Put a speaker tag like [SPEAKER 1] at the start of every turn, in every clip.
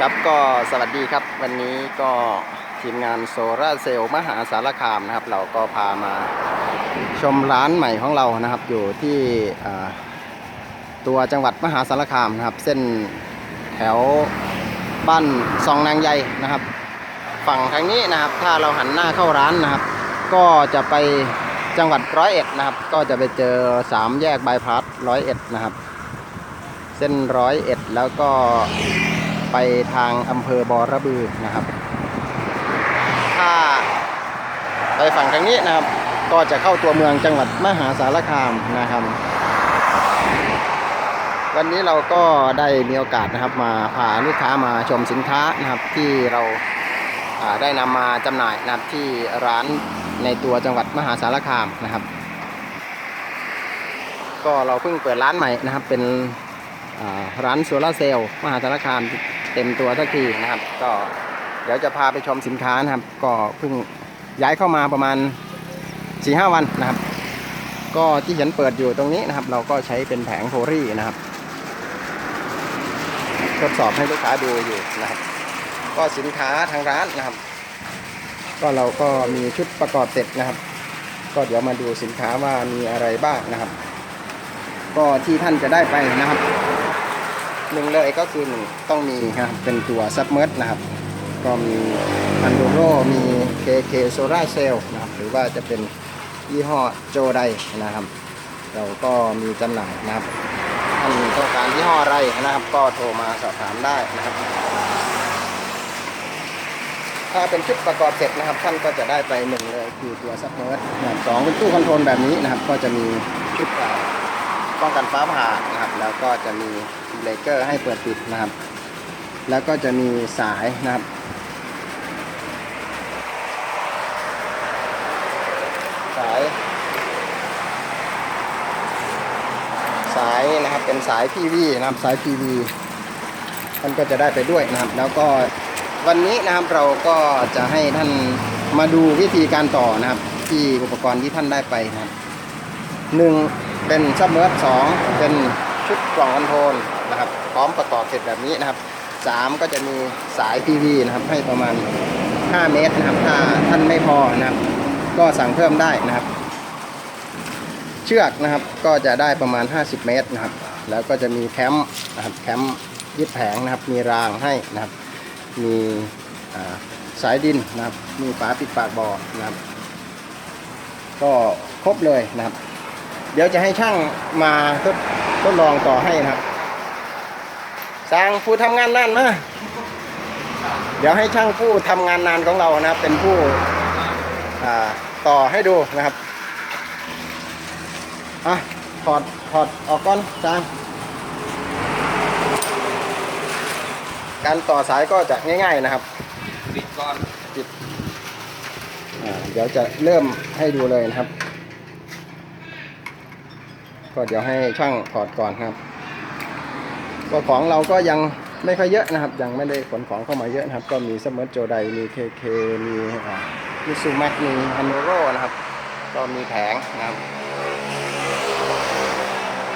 [SPEAKER 1] ครับก็สวัสดีครับวันนี้ก็ทีมงานโซลาเซลล์มหาสารคามนะครับ เราก็พามาชมร้านใหม่ของเรานะครับ อยู่ที่ตัวจังหวัดมหาสารคามนะครับ เส้นแถวบ้านซองนางใยนะครับ ฝั่งทางนี้นะครับ ถ้าเราหันหน้าเข้าร้านนะครับ ก็จะไปจังหวัดร้อยเอ็ดนะครับ ก็จะไปเจอสามแยกบายพาสร้อยเอ็ดนะครับ เส้นร้อยเอ็ดแล้วก็ ไปทางอำเภอบอระบือนะครับ ถ้าไปฝั่งทางนี้นะครับ ก็จะเข้าตัวเมืองจังหวัดมหาสารคามนะครับ วันนี้เราก็ได้มีโอกาสนะครับมาพาลูกค้ามาชมสินค้านะครับที่เราได้นำมาจำหน่ายนะครับที่ร้านในตัวจังหวัดมหาสารคามนะครับ ก็เราเพิ่งเปิดร้านใหม่นะครับเป็นร้านโซลาเซลล์มหาสารคาม เต็มตัวสักทีนะครับ ก็เดี๋ยวจะพาไปชมสินค้านะครับ ก็เพิ่งย้ายเข้ามาประมาณ4-5วันนะครับ ก็ที่เห็นเปิดอยู่ตรงนี้นะครับ เราก็ใช้เป็นแผงโพลีนะครับ ทดสอบให้ลูกค้าดูอยู่นะครับ ก็สินค้าทางร้านนะครับ ก็เราก็มีชุดประกอบเสร็จนะครับ ก็เดี๋ยวมาดูสินค้าว่ามีอะไรบ้างนะครับ ก็ที่ท่านจะได้ไปนะครับ หนึ่งเลยก็คือหนึ่งต้องมีครับเป็นตัวซับเมอร์นะครับ ก็มีอันดูโรมี KK Solar Cell นะครับ หรือว่าจะเป็นยี่ห้อโจไดนะครับ เราก็มีจำหน่ายนะครับท่านต้องการยี่ห้ออะไรนะครับ ก็โทรมาสอบถามได้นะครับ ถ้าเป็นชุดประกอบเสร็จนะครับ ท่านก็จะได้ไปหนึ่งเลยคือตัวซับเมอร์นะครับสองเป็นตู้คอนโทรลแบบนี้นะครับ ก็จะมีชุดอ่า ป้องกันฟ้าผ่านะครับ แล้วก็จะมีเบรกเกอร์ให้เปิดปิดนะครับ แล้วก็จะมีสายนะครับสาย สายนะครับเป็นสาย PV นะครับสาย PV ท่านก็จะได้ไปด้วยนะครับ แล้วก็วันนี้นะครับเราก็จะให้ท่านมาดูวิธีการต่อนะครับ ที่อุปกรณ์ที่ท่านได้ไปนะครับหนึ่ง เป็นซับเมอร์สองเป็นชุดกล่องคอนโทรลนะครับ พร้อมประกอบเสร็จแบบนี้นะครับสามก็จะมีสาย PV นะครับ ให้ประมาณ 5 เมตรนะครับ ถ้าท่านไม่พอนะครับ ก็สั่งเพิ่มได้นะครับ เชือกนะครับก็จะได้ประมาณ 50 เมตรนะครับ แล้วก็จะมีแคมป์นะครับแคมป์ยึดแผงนะครับ มีรางให้นะครับ มีสายดินนะครับ มีฝาปิดปากบ่อนะครับ ก็ครบเลยนะครับ เดี๋ยวจะให้ช่างมาทดทดลองต่อให้นะครับสร้างผู้ทำงานนานมาเดี๋ยวให้ช่างผู้ทำงานนานของเรานะครับ เป็นผู้อ่าต่อให้ดูนะครับอะถอดถอดออกก่อนสร้างการต่อสายก็จะง่าย ๆนะครับ
[SPEAKER 2] ปิดก่อน
[SPEAKER 1] อ่าเดี๋ยวจะเริ่มให้ดูเลยนะครับ ก็เดี๋ยวให้ช่างถอดก่อนครับก็ของเราก็ยังไม่ค่อยเยอะนะครับ ยังไม่ได้ขนของเข้ามาเยอะนะครับ ก็มีสมอร์โจไดมีเคเคมีมิซูแม็กมีฮันโนโรนะครับ ก็มีแผงนะครับ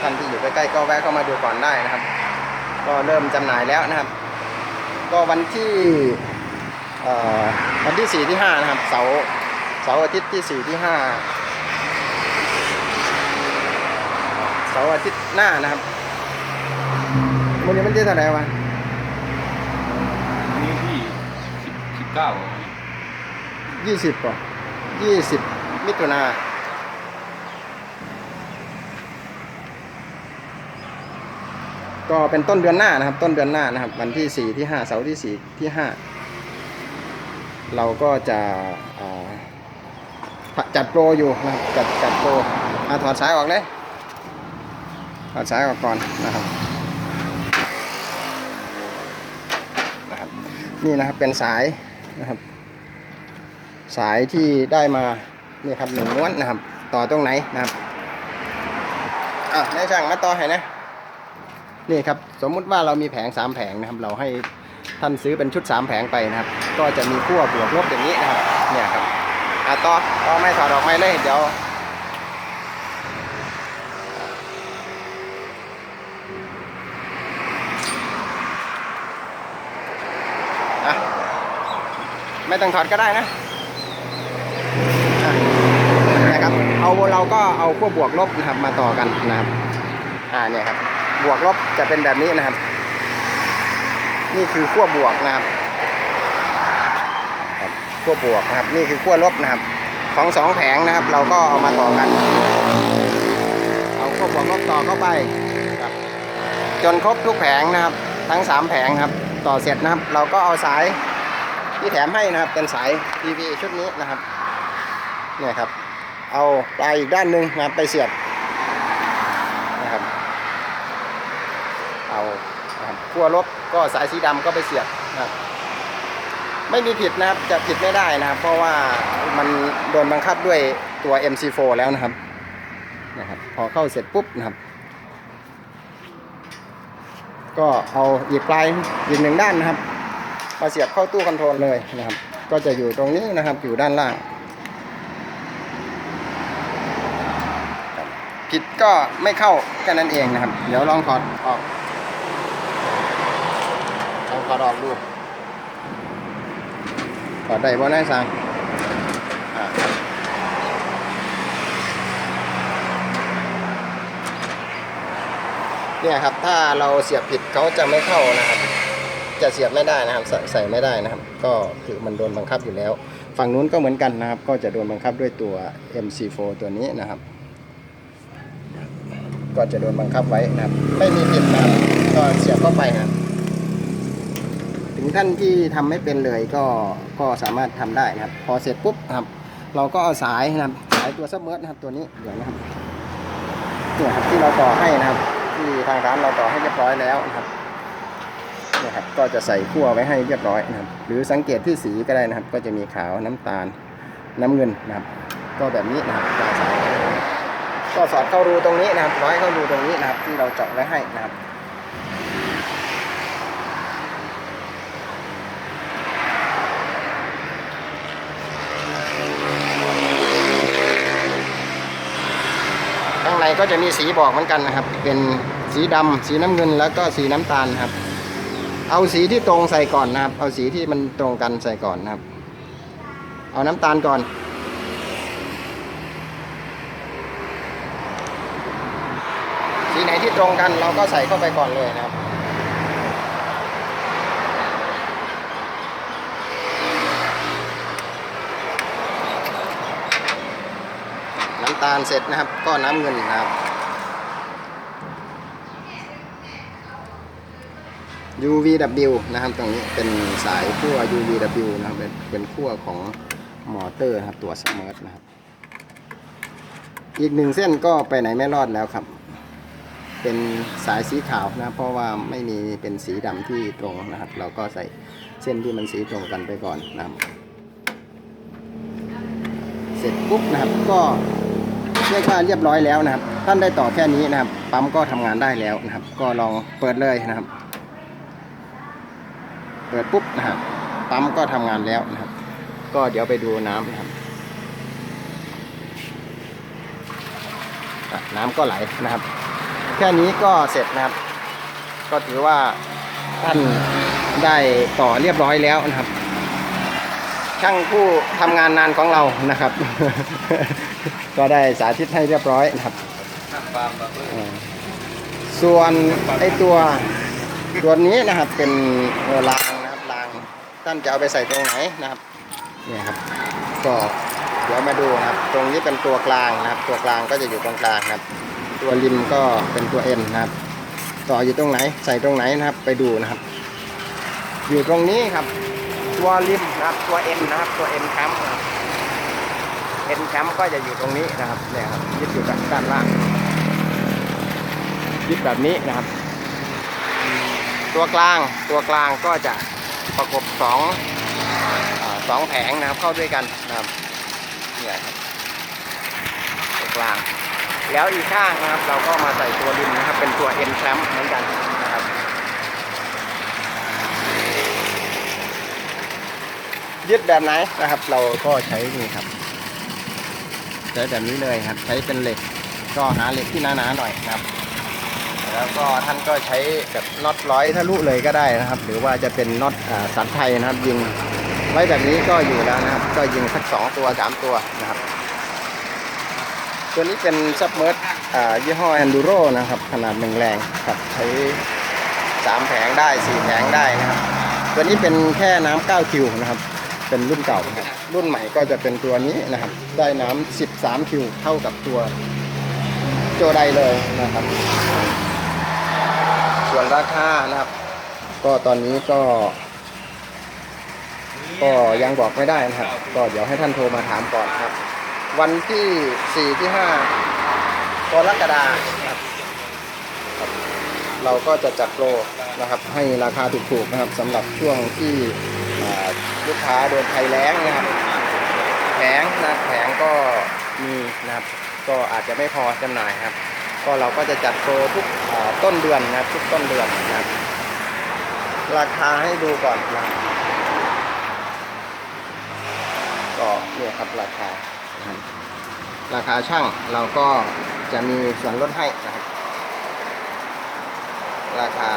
[SPEAKER 1] ท่านที่อยู่ใกล้ๆก็แวะเข้ามาดูก่อนได้นะครับ ก็เริ่มจำหน่ายแล้วนะครับ ก็วันที่วันที่สี่ที่ห้านะครับ เสาร์เสาร์อาทิตย์ที่สี่ที่ห้าเสาร์อาทิตย์หน้านะครับวันนี้มันที่เท่าไหร่วะ
[SPEAKER 2] อันนี้ที่สิบสิบเก้า
[SPEAKER 1] ยี่สิบป่ะยี่สิบมิถุนาก็เป็นต้นเดือนหน้านะครับ ต้นเดือนหน้านะครับ วันที่สี่ที่ห้าเสาร์ที่สี่ที่ห้าเราก็จะจัดโปรอยู่นะครับจัดจัดโปรอาถอดสายออกเลย ถอดสายออกก่อนนะครับนะครับ นี่นะครับเป็นสายนะครับ สายที่ได้มานี่ครับหนึ่งม้วนนะครับ ต่อตรงไหนนะครับอะนายช่างมาต่อให้นะนี่ครับสมมุติว่าเรามีแผงสามแผงนะครับ เราให้ท่านซื้อเป็นชุดสามแผงไปนะครับ ก็จะมีขั้วบวกลบอย่างนี้นะครับ เนี่ยครับอะต่อต่อไม่ถอดออกไม่เลยเดี๋ยว ไม่ต้องถอดก็ได้นะนะครับเอาเราก็เอาขั้วบวกลบนะครับมาต่อกันนะครับอ่าเนี่ยครับบวกลบจะเป็นแบบนี้นะครับ นี่คือขั้วบวกนะครับครับขั้วบวกนะครับ นี่คือขั้วลบนะครับของสองแผงนะครับ เราก็เอามาต่อกัน เอาขั้วบวกลบต่อเข้าไปครับจนครบทุกแผงนะครับ ทั้งสามแผงครับ ต่อเสร็จนะครับ เราก็เอาสาย ที่แถมให้นะครับเป็นสาย PV ชุดนี้นะครับเนี่ยครับ เอาปลายอีกด้านหนึ่งนะครับไปเสียบนะครับเอาขั้วลบก็สายสีดำก็ไปเสียบนะครับไม่มีผิดนะครับจะผิดไม่ได้นะครับ เพราะว่ามันโดนบังคับด้วยตัว MC4 แล้วนะครับนะครับ พอเข้าเสร็จปุ๊บนะครับ ก็เอาอีกปลายอีกหนึ่งด้านนะครับ มาเสียบเข้าตู้คอนโทรลเลยนะครับ ก็จะอยู่ตรงนี้นะครับอยู่ด้านล่างผิดก็ไม่เข้าแค่นั้นเองนะครับ เดี๋ยวลองถอดออกลองถอดออกดูถอดได้บ่นายสังอ่าเนี่ยครับถ้าเราเสียบผิดเขาจะไม่เข้านะครับ จะเสียบไม่ได้นะครับใส่ใส่ไม่ได้นะครับ ก็คือมันโดนบังคับอยู่แล้ว ฝั่งนู้นก็เหมือนกันนะครับ ก็จะโดนบังคับด้วยตัว MC4 ตัวนี้นะครับ ก็จะโดนบังคับไว้นะครับ ไม่มีผิดนะครับก็เสียบเข้าไปนะครับถึงท่านที่ทำไม่เป็นเลยก็ก็สามารถทำได้นะครับ พอเสร็จปุ๊บนะครับ เราก็เอาสายนะครับสายตัวซับเมิร์นะครับตัวนี้เดี๋ยวนะครับเนี่ยครับที่เราต่อให้นะครับ ที่ทางร้านเราต่อให้เรียบร้อยแล้วนะครับ นี่ยครับก็จะใส่ขั้วไว้ให้เรียบร้อยนะครับ หรือสังเกตที่สีก็ได้นะครับ ก็จะมีขาวน้ำตาลน้ำเงินนะครับ ก็แบบนี้นะครับปลายสายก็สอดเข้ารูตรงนี้นะครับร้อยเข้ารูตรงนี้นะครับ ที่เราเจาะไว้ให้นะครับข้างในก็จะมีสีบอกเหมือนกันนะครับ เป็นสีดำสีน้ำเงินแล้วก็สีน้ำตาลครับ เอาสีที่ตรงใส่ก่อนนะครับ เอาสีที่มันตรงกันใส่ก่อนนะครับ เอาน้ำตาลก่อน สีไหนที่ตรงกันเราก็ใส่เข้าไปก่อนเลยนะครับน้ำตาลเสร็จนะครับ ก็น้ำเงินนะครับ UVW นะครับตรงนี้เป็นสายขั้ว UVW นะครับเป็นเป็นขั้วของมอเตอร์นะครับตัวสมาร์ทนะครับ อีกหนึ่งเส้นก็ไปไหนไม่รอดแล้วครับ เป็นสายสีขาวนะเพราะว่าไม่มีเป็นสีดำที่ตรงนะครับ เราก็ใส่เส้นที่มันสีตรงกันไปก่อนนะครับ เสร็จปุ๊บนะครับก็เรียกว่าเรียบร้อยแล้วนะครับ ท่านได้ต่อแค่นี้นะครับ ปั๊มก็ทำงานได้แล้วนะครับ ก็ลองเปิดเลยนะครับ เปิดปุ๊บนะครับปั๊มก็ทำงานแล้วนะครับ ก็เดี๋ยวไปดูน้ำนะครับน้ำก็ไหลนะครับ แค่นี้ก็เสร็จนะครับ ก็ถือว่าท่านได้ต่อเรียบร้อยแล้วนะครับ ช่างผู้ทำงานนานของเรานะครับ ก็ได้สาธิตให้เรียบร้อยนะครับ ส่วนไอตัวตัวนี้นะครับเป็นรางนะครับราง ท่านจะเอาไปใส่ตรงไหนนะครับเนี่ยครับ ก็เดี๋ยวมาดูนะครับ ตรงนี้เป็นตัวกลางนะครับ ตัวกลางก็จะอยู่ตรงกลางครับ ตัวริมก็เป็นตัวเอ็นนะครับ ต่ออยู่ตรงไหน ใส่ตรงไหนนะครับ ไปดูนะครับ อยู่ตรงนี้ครับ ตัวริมนะครับ ตัวเอ็นนะครับ ตัวเอ็นแคมป์เอ็นแคมป์ก็จะอยู่ตรงนี้นะครับเนี่ยครับยึดอยู่กับด้านล่างยึดแบบนี้นะครับ ตัวกลางตัวกลางก็จะ ประกบสองสองแผงนะครับเข้าด้วยกันนะครับเนี่ยครับตัวกลาง แล้วอีกข้างนะครับ เราก็มาใส่ตัวริมนะครับ เป็นตัว N clamp เหมือนกันนะครับ ยึดแบบไหนนะครับ เราก็ใช้นี่ครับใช้แบบนี้เลยครับ ใช้เป็นเหล็ก ก็หาเหล็กที่หนาๆหน่อยนะครับ แล้วก็ท่านก็ใช้แบบน็อตร้อยทะลุเลยก็ได้นะครับ หรือว่าจะเป็นน็อตสันไทยนะครับ ยิงไว้แบบนี้ก็อยู่แล้วนะครับ ก็ยิงสักสองตัวสามตัวนะครับ ตัวนี้เป็นซับเมอร์ดยี่ห้อ Enduro นะครับ ขนาดหนึ่งแรงครับใช้สามแผงได้สี่แผงได้นะครับ ตัวนี้เป็นแค่น้ำ9คิวนะครับ เป็นรุ่นเก่านะครับรุ่นใหม่ก็จะเป็นตัวนี้นะครับ ได้น้ำ13คิวเท่ากับตัวโจไดเลยนะครับ ส่วนราคานะครับ ก็ตอนนี้ก็ ก็ยังบอกไม่ได้นะครับ ก็เดี๋ยวให้ท่านโทรมาถามก่อนครับ วันที่4ที่5กรกฎาคมครับ เราก็จะจัดโปรนะครับ ให้ราคาถูกๆนะครับสำหรับช่วงที่ลูกค้าโดนภัยแล้งนะครับแผงนะแผงก็มีนะครับ ก็อาจจะไม่พอจำหน่ายครับ ก็เราก็จะจัดโปรทุกต้นเดือนนะครับทุกต้นเดือนนะครับราคาให้ดูก่อนนะครับก็เนี่ยครับราคา ราคาช่างเราก็จะมีส่วนลดให้นะครับ ราคา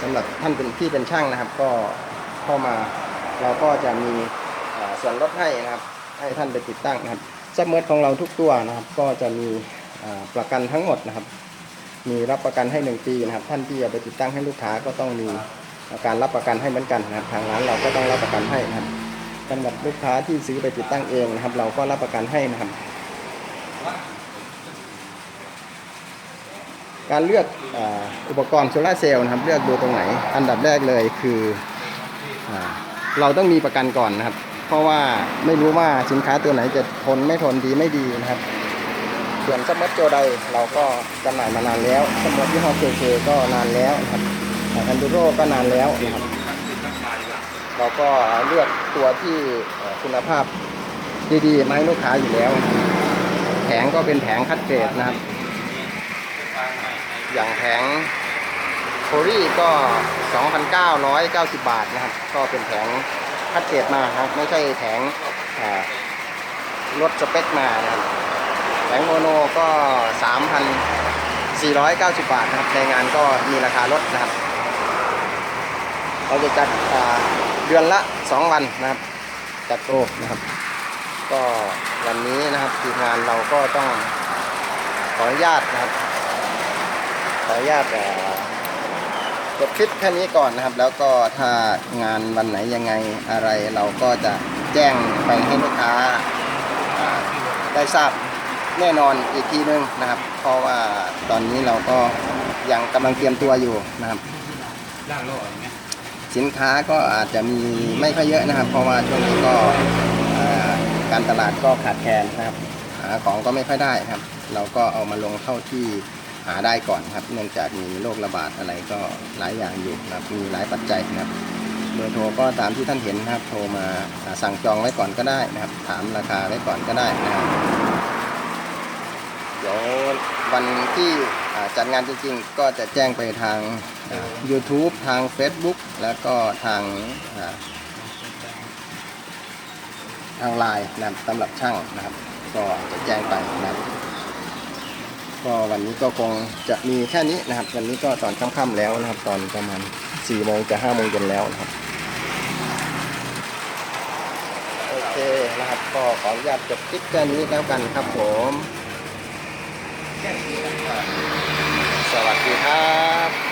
[SPEAKER 1] สำหรับท่านเป็นที่เป็นช่างนะครับ ก็เข้ามาเราก็จะมีส่วนลดให้นะครับ ให้ท่านไปติดตั้งนะครับซับเมอร์ของเราทุกตัวนะครับ ก็จะมีประกันทั้งหมดนะครับ มีรับประกันให้หนึ่งปีนะครับ ท่านที่จะไปติดตั้งให้ลูกค้าก็ต้องมีการรับประกันให้เหมือนกันนะครับ ทางร้านเราก็ต้องรับประกันให้นะครับสำหรับลูกค้าที่ซื้อไปติดตั้งเองนะครับ เราก็รับประกันให้นะครับ การเลือกอุปกรณ์โซลาเซลล์นะครับ เลือกดูตรงไหน อันดับแรกเลยคืออเราต้องมีประกันก่อนนะครับ เพราะว่าไม่รู้ว่าสินค้าตัวไหนจะทนไม่ทนดีไม่ดีนะครับ ส่วนสมมติโจไดเราก็จำหน่ายมานานแล้ว สมมติยี่ห้อเคเคก็นานแล้วนะครับอันดูโรก็นานแล้วนะครับเราก็เลือกตัวที่คุณภาพดีๆมาให้ลูกค้าอยู่แล้ว แผงก็เป็นแผงคัดเกรดนะครับ อย่างแผงโครี่ก็ 2,990 บาทนะครับ ก็เป็นแผง คัดเกรดมาครับไม่ใช่แผงอ่าลดสเปคมานะครับแผงโมโนก็ 3,490 บาทนะครับ ในงานก็มีราคาลดนะครับ เราจะจัดเดือนละ 2 วันนะครับ จัดโปรนะครับ ก็วันนี้นะครับทีมงานเราก็ต้องขออนุญาตนะครับ ขออนุญาตเอ่ จบคลิปแค่นี้ก่อนนะครับ แล้วก็ถ้างานวันไหนยังไงอะไรเราก็จะแจ้งไปให้ลูกค้าได้ทราบแน่นอนอีกทีนึงนะครับ เพราะว่าตอนนี้เราก็ยังกำลังเตรียมตัวอยู่นะครับ
[SPEAKER 2] ล่างโลกอย่างเงี้ย
[SPEAKER 1] สินค้าก็อาจจะมีไม่ค่อยเยอะนะครับ เพราะว่าช่วงนี้ก็การตลาดก็ขาดแคลนนะครับหาของก็ไม่ค่อยได้ครับ เราก็เอามาลงเข้าที่ หาได้ก่อนครับ เนื่องจากมีโรคระบาดอะไรก็หลายอย่างอยู่นะครับ มีหลายปัจจัยนะครับเบอร์โทรก็ตามที่ท่านเห็นนะครับ โทรมาสั่งจองไว้ก่อนก็ได้นะครับ ถามราคาไว้ก่อนก็ได้นะครับเดี๋ยววันที่จัดงานจริงๆ ก็จะแจ้งไปทาง YouTube ทาง Facebook แล้วก็ทางทางไลน์นะครับสำหรับช่างนะครับ ก็จะแจ้งไปนะครับ ก็วันนี้ก็คงจะมีแค่นี้นะครับ วันนี้ก็ตอนค่ำๆแล้วนะครับ ตอนประมาณสี่โมงจะห้าโมงเย็นแล้วนะครับโอเคนะครับ ก็ขออนุญาตจบคลิปแค่นี้แล้วกันครับผม
[SPEAKER 2] สวัสดีครับ